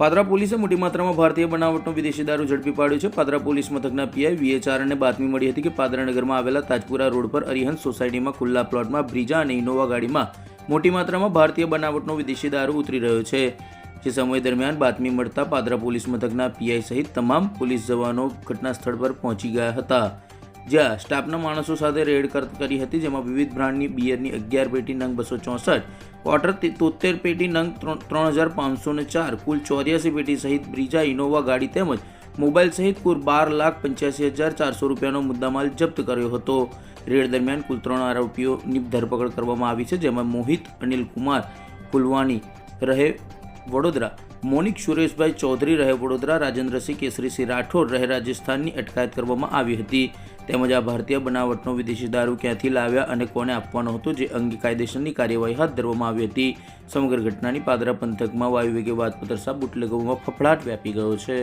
પાદરા પોલીસે મોટી માત્રામાં ભારતીય બનાવટનો વિદેશી દારૂ ઝડપી પાડ્યો છે. પાદરા પોલીસ મથકના પીઆઈ વીએચઆરને બાતમી મળી હતી કે પાદરા નગરમાં આવેલા તાજપુરા રોડ પર અરિહંત સોસાયટીમાં ખુલ્લા પ્લોટમાં બ્રિજા અને ઇનોવા ગાડીમાં મોટી માત્રામાં ભારતીય બનાવટનો વિદેશી દારૂ ઉતરી રહ્યો છે. જે સમય દરમિયાન બાતમી મળતા પાદરા પોલીસ મથકના પીઆઈ સહિત તમામ પોલીસ જવાનો ઘટના સ્થળ પર પહોંચી ગયા હતા. જ્યાં સ્ટાફના માણસો સાથે રેડ કર- હતી, જેમાં વિવિધ બ્રાન્ડની બિયરની અગિયાર પેટી નંગ બસો ચોસઠ ક્વાર્ટર તોતેર પેટી નંગ ત્રણ હજાર પાંચસો ને ચાર, કુલ ચોર્યાસી પેટી સહિત બ્રીજા, ઇનોવા ગાડી તેમજ મોબાઈલ સહિત કુલ બાર લાખ પંચ્યાસી હજાર ચારસો રૂપિયાનો મુદ્દામાલ જપ્ત કર્યો હતો. રેડ દરમિયાન કુલ ત્રણ આરોપીઓની ધરપકડ કરવામાં આવી છે, જેમાં મોહિત, અનિલ કુમાર ફુલવાણી રહે વડોદરા, મોનિક સુરેશભાઈ ચૌધરી રહે વડોદરા, રાજેન્દ્રસિંહ કેસરીસિંહ રાઠોડ રહે રાજસ્થાનની અટકાયત કરવામાં આવી હતી. તેમજ આ ભારતીય બનાવટનો વિદેશી દારૂ ક્યાંથી લાવ્યા અને કોને આપવાનો હતો જે અંગે કાયદેસરની કાર્યવાહી હાથ ધરવામાં આવી હતી. સમગ્ર ઘટનાની પાદરા પંથકમાં વાયુવેગે વાતપત્ર સાબ બુટલેગોમાં ફફડાટ વ્યાપી ગયો છે.